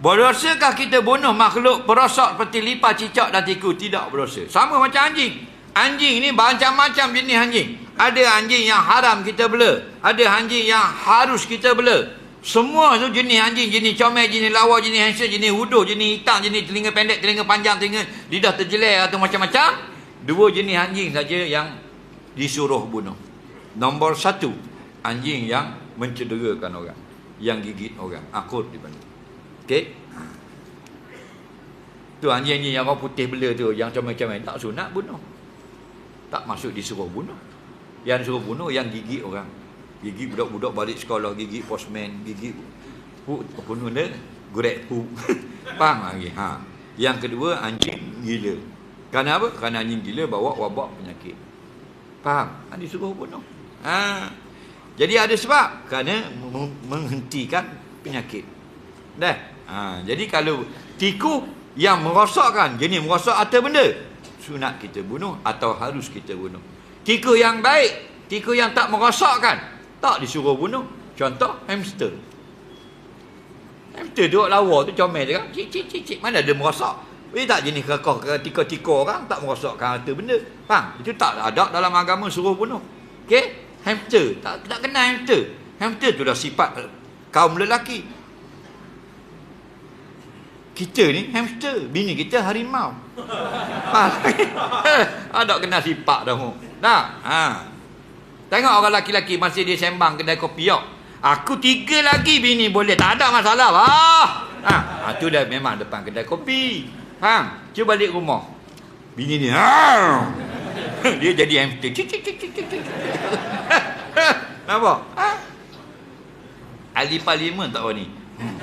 Berdosakah kita bunuh makhluk perosok seperti lipa, cicak dan tikus? Tidak berdosa. Sama macam anjing. Anjing ni macam-macam jenis anjing. Ada anjing yang haram kita bela. Ada anjing yang harus kita bela. Semua tu jenis anjing, jenis comel, jenis lawa, jenis handsome, jenis huduh, jenis hitam, jenis telinga pendek, telinga panjang, telinga lidah terjelek atau macam-macam. Dua jenis anjing saja yang disuruh bunuh. Nombor satu, anjing yang mencederakan orang. Yang gigit orang. Akur dipanggil. Okey? Tu anjing-anjing yang orang putih bela tu, yang comel-comel, tak sunat bunuh. Tak masuk disuruh bunuh. Yang disuruh bunuh, yang gigit orang. Gigit budak-budak balik sekolah, gigit postman, gigit pu, apa nama Gurek pu. Faham lagi? Ha. Yang kedua, anjing gila. Kerana apa? Kerana anjing gila bawa wabak penyakit. Faham? Ha, disuruh bunuh. Ha. Jadi ada sebab. Kerana menghentikan penyakit. Dah. Ha. Jadi kalau tikus yang merosakkan jenis merosak atau benda sunat kita bunuh atau harus kita bunuh. Tikus yang baik tikus yang tak merosakkan tak disuruh bunuh. Contoh hamster. Hamster duduk lawa tu comel dia kan cik cik cik cik mana ada merosak? Dia tak jenis kekoh ke tika-tika orang tak merosakkan harta benda. Faham? Itu tak ada dalam agama suruh bunuh. Okey? Hamster tak tak kenal hamster. Hamster tu dah sifat kaum lelaki kita ni hamster bini kita harimau. Ha, ada kena. Sifat dah tak ha. tengok orang laki-laki masih dia sembang kedai kopi yok. Aku tiga lagi bini. Boleh tak ada masalah? Wah ha. ha tu dah memang depan kedai kopi. Ha. Cuba balik rumah. Bini ni ha. dia jadi hamster. Cik cik cik cik cik nampak? Ha? ahli parlimen tak ni hmm.